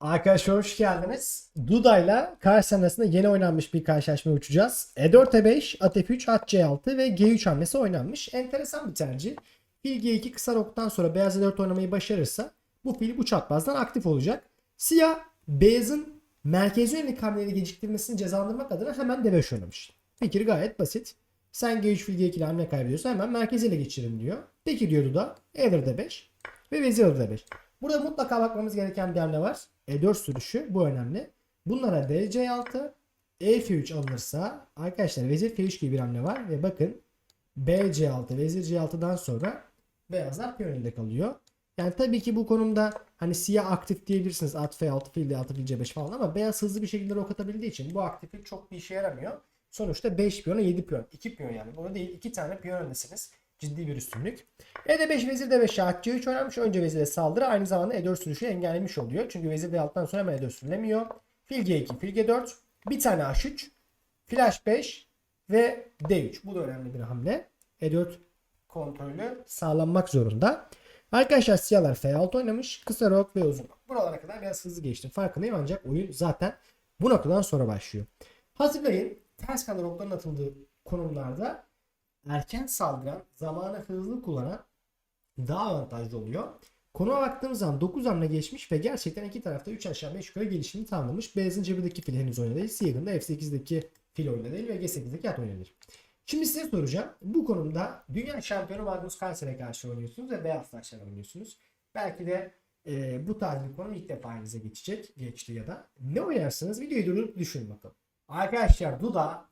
Arkadaşlar hoş geldiniz. Duda'yla Karsen arasında yeni oynanmış bir karşılaşma uçacağız. E4 E5, at F3, at C6 ve G3 hamlesi oynanmış. Enteresan bir tercih. Fil G2 kısa roktan sonra beyaz E4 oynamayı başarırsa bu fil bu çaprazdan aktif olacak. Siyah beyazın merkezi yönelik hamleleri geciktirmesini cezalandırmak adına hemen D5 oynamış. Fikir gayet basit. Sen G3 fil G2 ile hamle kaybediyorsan hemen merkeziyle geçirin diyor. Peki diyor Duda. E4 D5 ve vezir alır D5. Burada mutlaka bakmamız gereken bir hamle var. E4 sürüşü bu önemli. Bunlara DC6 E3 alınırsa arkadaşlar vezir F3 gibi bir hamle var ve bakın BC6 vezir C6'dan sonra beyazlar piyon elde kalıyor. Yani tabii ki bu konumda hani siyah aktif diyebilirsiniz at F6 fil D6 fil C5 falan ama beyaz hızlı bir şekilde rok atabildiği için bu aktiflik çok bir işe yaramıyor. Sonuçta 5 piyona 7 piyon. 2 piyon yani. Bunu değil 2 tane piyon öndesiniz. Ciddi bir üstünlük. E5 vezir D5 şah C3 oynanmış. Önce vezire saldırı aynı zamanda E4 sürüşü engellemiş oluyor. Çünkü vezir D6'dan sonra hemen E4 sürülemiyor. Fil G2, fil G4, bir tane H3, fil H5 ve D3. Bu da önemli bir hamle. E4 kontrolü sağlanmak zorunda. Arkadaşlar siyahlar F6 oynamış. Kısa rok ve uzun. Buralara kadar biraz hızlı geçtim. Farkındayım ancak oyun zaten bu noktadan sonra başlıyor. Hazırlayın. Ters kanal rokların atıldığı konumlarda erken saldıran, zamanı hızlı kullanan daha avantajlı oluyor. Konuma baktığımız zaman 9 hamle geçmiş ve gerçekten iki tarafta 3 aşağı 5 yukarı gelişini tamamlamış. Beyazın cebindeki fil henüz oyunda değil. Siyahın da F8'deki fil oyunda değil ve G8'deki at oyunda. Şimdi size soracağım. Bu konumda dünya şampiyonu Magnus Carlsen'e karşı oynuyorsunuz ve beyaz taşlar oynuyorsunuz. Belki de e, bu tarz bir konu ilk defa elinize geçecek. Geçti ya da. Ne oynarsınız? Videoyu durup düşünün bakalım. Arkadaşlar Duda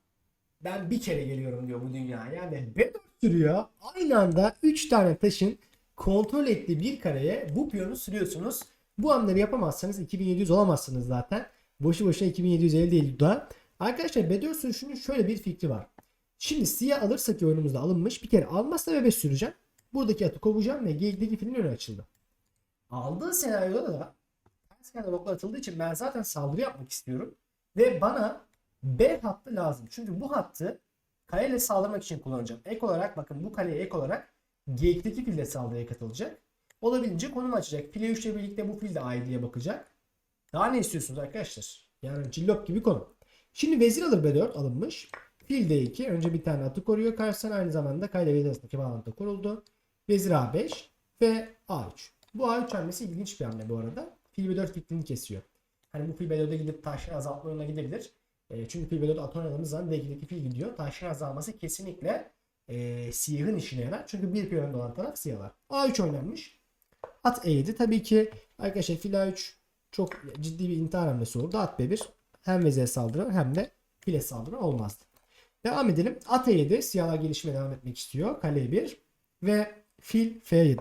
ben bir kere geliyorum diyor bu dünyaya. Yani B4 sürüyor. Aynı anda 3 tane taşın kontrol ettiği bir kareye bu piyonu sürüyorsunuz. Bu hamleleri yapamazsanız 2700 olamazsınız zaten. Boşu boşuna 2750 değil Duda. Arkadaşlar B4 sürüşünün şöyle bir fikri var. Şimdi siyah alırsa ki oyunumuzda alınmış. Bir kere almazsa B5 süreceğim. Buradaki atı kovacağım ve G2'deki filin önü açıldı. Aldığı senaryoda da ters kenar oklar atıldığı için ben zaten saldırı yapmak istiyorum. Ve bana B hattı lazım. Çünkü bu hattı kaleyle saldırmak için kullanacağım. Ek olarak bakın bu kaleye ek olarak G2'deki fil de saldırıya katılacak. Olabildiğince konum açacak. File 3 ile birlikte bu fil de aidliğe bakacak. Daha ne istiyorsunuz arkadaşlar? Yani cillop gibi konum. Şimdi vezir alır B4 alınmış. Fil D2 önce bir tane atı koruyor karşısına aynı zamanda kale vezir arasındaki bağlantı kuruldu. Vezir A5 ve A3. Bu A3 hamlesi ilginç bir hamle bu arada. Fil B4 fikrini kesiyor. Hani bu fil B4'e gidip taşları azaltma yoluna gidebilir. E, çünkü fil B4 at oynadığımız zaman D2'deki fil gidiyor. Taşların azalması kesinlikle e, siyahın işine yarar. Çünkü bir piyon olan taraf siyahlar. A3 oynanmış. At E7 tabii ki arkadaşlar fil A3 çok ciddi bir intihar hamlesi oldu. At B1 hem vezire saldırı hem de file saldırı olmazdı. Devam edelim. At E7 siyahlar gelişmeye devam etmek istiyor. Kale E1 ve fil F7.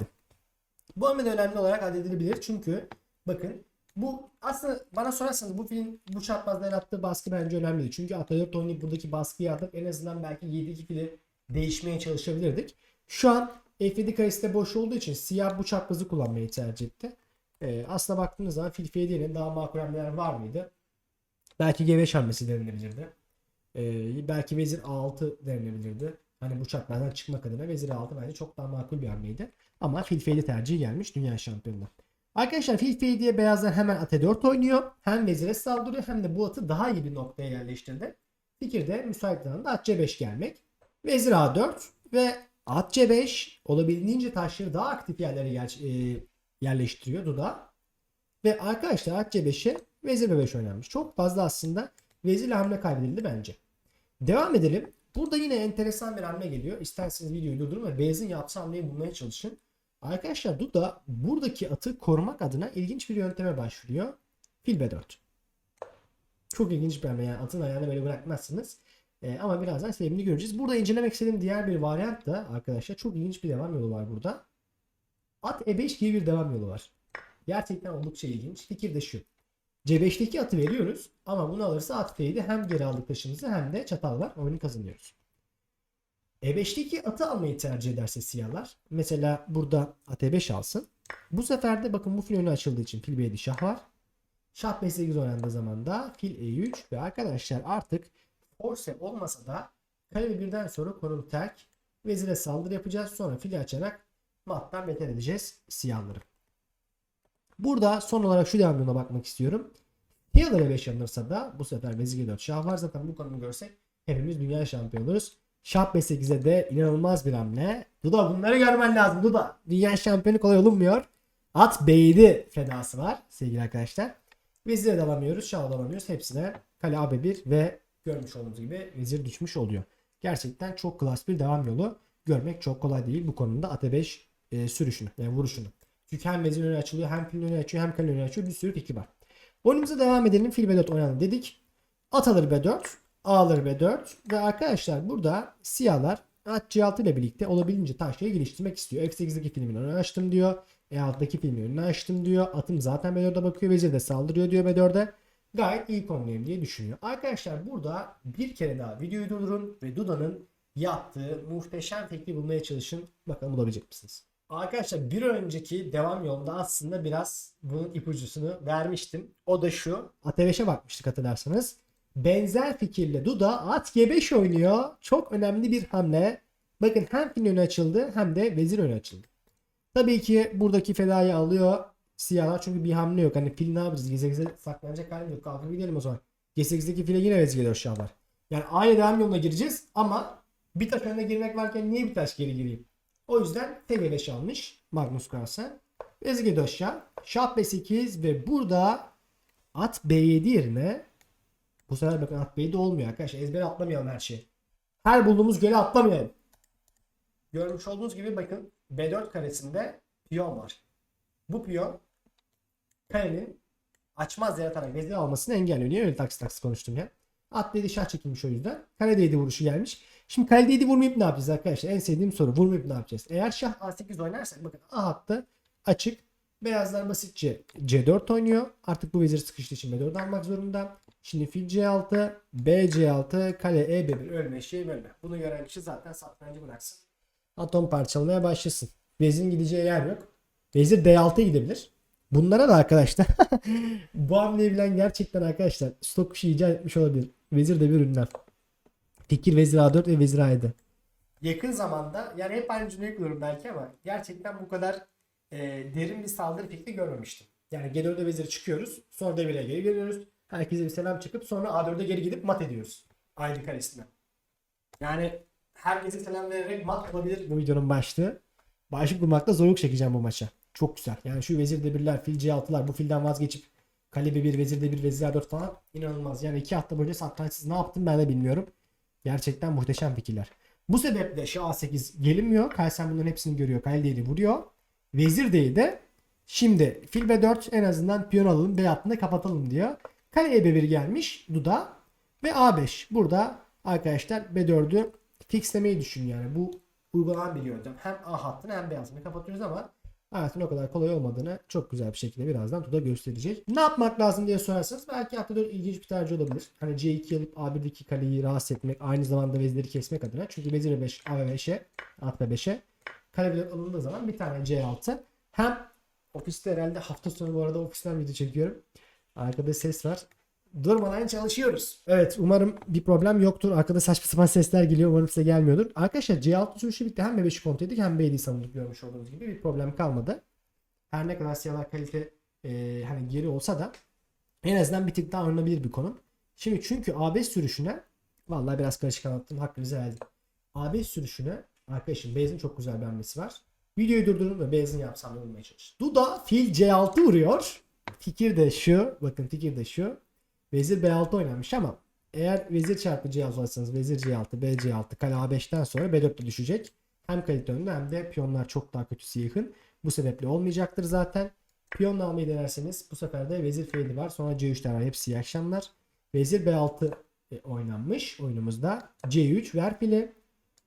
Bu hamle önemli olarak addedilebilir çünkü bakın bu aslında bana sorarsanız bu filin bu çaprazda yarattığı baskı bence önemli. Çünkü at 4 oynayıp buradaki baskıyı atıp en azından belki 7-2 fili değişmeye çalışabilirdik. Şu an F7 karesi de boş olduğu için siyah bu çaprazı kullanmayı tercih etti. Ee, aslına baktığınız zaman fil F7'nin daha makul hamleler var mıydı? Belki G5 hamlesi denilebilirdi. Ee, belki vezir A6 denilebilirdi. Hani bu çaprazdan çıkmak adına vezir A6 bence çok daha makul bir hamleydi. Ama fil F7 tercihi gelmiş dünya şampiyonluğu. Arkadaşlar fil F7 diye beyazlar hemen at 4 oynuyor. Hem vezire saldırıyor hem de bu atı daha iyi bir noktaya yerleştirdi. Fikirde müsait alanda at C5 gelmek. Vezir A4 ve at C5 olabildiğince taşları daha aktif yerlere yer, e, yerleştiriyor Duda. Ve arkadaşlar at C5'e vezir B5 oynanmış. Çok fazla aslında vezirle hamle kaybedildi bence. Devam edelim. Burada yine enteresan bir hamle geliyor. İsterseniz videoyu durdurun ve beyazın yaptığı hamleyi bulmaya çalışın. Arkadaşlar Duda buradaki atı korumak adına ilginç bir yönteme başvuruyor. Fil B4. Çok ilginç bir hamle yani atın ayağını böyle bırakmazsınız. Ee, ama birazdan sebebini göreceğiz. Burada incelemek istediğim diğer bir varyant da arkadaşlar çok ilginç bir devam yolu var burada. At E5 gibi bir devam yolu var. Gerçekten oldukça ilginç. Fikir de şu. C5'teki atı veriyoruz ama bunu alırsa at F7 hem geri aldık taşımızı hem de çatallar oyunu kazanıyoruz. E5'teki atı almayı tercih ederse siyahlar. Mesela burada at E5 alsın. Bu sefer de bakın bu fil önü açıldığı için fil B7 şah var. Şah B8 oynandığı zaman da fil E3 ve arkadaşlar artık force olmasa da kale birden sonra konum terk vezire saldırı yapacağız. Sonra fili açarak mattan beter edeceğiz siyahları. Burada son olarak şu devamlılığına bakmak istiyorum. Healer'a 5 alınırsa da bu sefer Vezir'e 4 şah var. Zaten bu konuyu görsek hepimiz dünya şampiyonu oluruz. Şah B8'e de inanılmaz bir hamle. Duda bunları görmen lazım Duda. Dünya şampiyonu kolay olunmuyor. At B7 fedası var sevgili arkadaşlar. Vezir'e de alamıyoruz, şah alamıyoruz. Hepsine kale AB1 ve görmüş olduğunuz gibi vezir düşmüş oluyor. Gerçekten çok klas bir devam yolu. Görmek çok kolay değil bu konuda at 5 e, sürüşünü yani vuruşunu. Çünkü hem vezir önü açılıyor hem fil önü açıyor hem kale önü açıyor. Bir sürü piki var. Oyunumuza devam edelim. Fil B4 oynandı dedik. At alır B4. A alır B4. Ve arkadaşlar burada siyahlar at C6 ile birlikte olabildiğince taşları geliştirmek istiyor. F8'deki filmin önünü açtım diyor. E6'daki filmin önünü açtım diyor. Atım zaten B4'e bakıyor. Vezir de saldırıyor diyor B4'e. Gayet iyi konumdayım diye düşünüyor. Arkadaşlar burada bir kere daha videoyu durdurun ve Duda'nın yaptığı muhteşem fikri bulmaya çalışın. Bakalım bulabilecek misiniz? Arkadaşlar bir önceki devam yolunda aslında biraz bunun ipucusunu vermiştim. O da şu. At5'e bakmıştık hatırlarsanız. Benzer fikirle Duda at G5 oynuyor. Çok önemli bir hamle. Bakın hem fil önü açıldı hem de vezir önü açıldı. Tabii ki buradaki fedayı alıyor siyahlar çünkü bir hamle yok. Hani fil ne yapacağız? G8'e saklanacak halim yok. Kalkıp gidelim o zaman. G8'deki file yine vezir geliyor şah var. Yani aynı devam yoluna gireceğiz ama bir taş önüne girmek varken niye bir taş geri gireyim? O yüzden TG5 almış Magnus Carlsen. Vezir G4 şah. Şah B8 ve burada at B7 yerine bu sefer bakın at B7 olmuyor arkadaşlar. Ezbere atlamayalım her şeyi. Her bulduğumuz göle atlamayalım. Görmüş olduğunuz gibi bakın B4 karesinde piyon var. Bu piyon kalenin açmaz yaratarak vezir almasını engelliyor. Niye öyle taksi taksi konuştum ya? At dedi şah çekilmiş o yüzden. Kale değdi vuruşu gelmiş. Şimdi kale değdi vurmayıp ne yapacağız arkadaşlar? En sevdiğim soru. Vurmayıp ne yapacağız? Eğer şah A8 oynarsak bakın A hattı açık. Beyazlar basitçe C4 oynuyor. Artık bu vezir sıkıştığı için B4 almak zorunda. Şimdi fil C6, B C6, kale E5 ölme şey ölme. Bunu gören kişi zaten satrancı bıraksın. Atom parçalamaya başlasın. Vezirin gideceği yer yok. Vezir D6'ya gidebilir. Bunlara da arkadaşlar bu hamleyi bilen gerçekten arkadaşlar stok kuşu icat etmiş olabilir. Vezir de bir ürünler. Fikir vezir A4 ve vezir A7. Yakın zamanda yani hep aynı cümleyi kuruyorum belki ama gerçekten bu kadar e, derin bir saldırı fikri görmemiştim. Yani G4'e vezir çıkıyoruz. Sonra D1'e geri geliyoruz. Herkese bir selam çıkıp sonra A4'e geri gidip mat ediyoruz. Aynı karesine. Yani herkese selam vererek mat olabilir bu videonun başlığı. Başlık bulmakta zorluk çekeceğim bu maça. Çok güzel. Yani şu vezir D1'ler, fil C6'lar bu filden vazgeçip kale B1, vezir D1, vezir A4 falan inanılmaz. Yani iki hafta boyunca satrançsız ne yaptım ben de bilmiyorum. Gerçekten muhteşem fikirler. Bu sebeple şah A8 gelinmiyor. Kalsen bunların hepsini görüyor. Kale D'yi vuruyor. Vezir D'yi de şimdi fil B4 en azından piyon alalım. B hattını kapatalım diyor. Kale E1 gelmiş. Duda ve A5. Burada arkadaşlar B4'ü fixlemeyi düşün yani. Bu uygulanan bir yöntem. Hem A hattını hem B hattını kapatıyoruz ama hayatın o kadar kolay olmadığını çok güzel bir şekilde birazdan Tuda gösterecek. Ne yapmak lazım diye sorarsanız belki hatta 4 ilginç bir tercih olabilir. Hani C2 alıp A1'deki kaleyi rahatsız etmek aynı zamanda vezirleri kesmek adına. Çünkü vezir 5 A ve 5'e at ve 5'e bilet alındığı zaman bir tane C6 hem ofiste herhalde hafta sonu bu arada ofisten video çekiyorum. Arkada ses var. Durmadan çalışıyoruz. Evet umarım bir problem yoktur. Arkada saçma sapan sesler geliyor. Umarım size gelmiyordur. Arkadaşlar C6 sürüşü bitti. Hem B5'i kontrol ettik hem B7'yi savunduk görmüş olduğunuz gibi. Bir problem kalmadı. Her ne kadar siyahlar kalite e, hani geri olsa da en azından bir tık daha oynanabilir bir konum. Şimdi çünkü A5 sürüşüne vallahi biraz karışık anlattım. Hakkınızı verdim. A5 sürüşüne arkadaşım Beyaz'ın çok güzel bir hamlesi var. Videoyu durdurun ve Beyaz'ın yapsam bulmaya çalışın. Duda fil C6 vuruyor. Fikir de şu. Bakın fikir de şu. Vezir B6 oynanmış ama eğer vezir çarpı C6 alırsanız vezir C6, B C6, kale A5'ten sonra B4'te düşecek. Hem kalite önünde hem de piyonlar çok daha kötü siyahın. Bu sebeple olmayacaktır zaten. Piyon almayı denerseniz bu sefer de vezir F7 var. Sonra C3'ler var. Hepsi iyi akşamlar. Vezir B6 e, oynanmış oyunumuzda. C3 ver fili.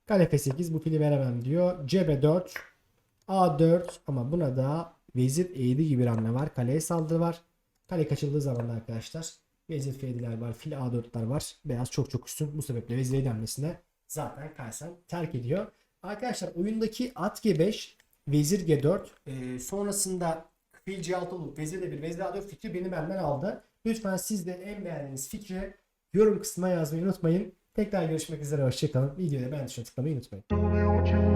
Kale F8 bu fili veremem diyor. CB4 A4 ama buna da vezir E7 gibi bir hamle var. Kaleye saldırı var. Kale kaçıldığı zaman da arkadaşlar vezir F7'ler var. Fil A4'ler var. Beyaz çok çok üstün. Bu sebeple vezir E7 hamlesine zaten Carlsen terk ediyor. Arkadaşlar oyundaki at G5 vezir G4 e, sonrasında fil C6 olup vezir de bir vezir A4 fikri beni benden aldı. Lütfen siz de en beğendiğiniz fikri yorum kısmına yazmayı unutmayın. Tekrar görüşmek üzere. Hoşçakalın. Videoya beğen tuşuna tıklamayı unutmayın.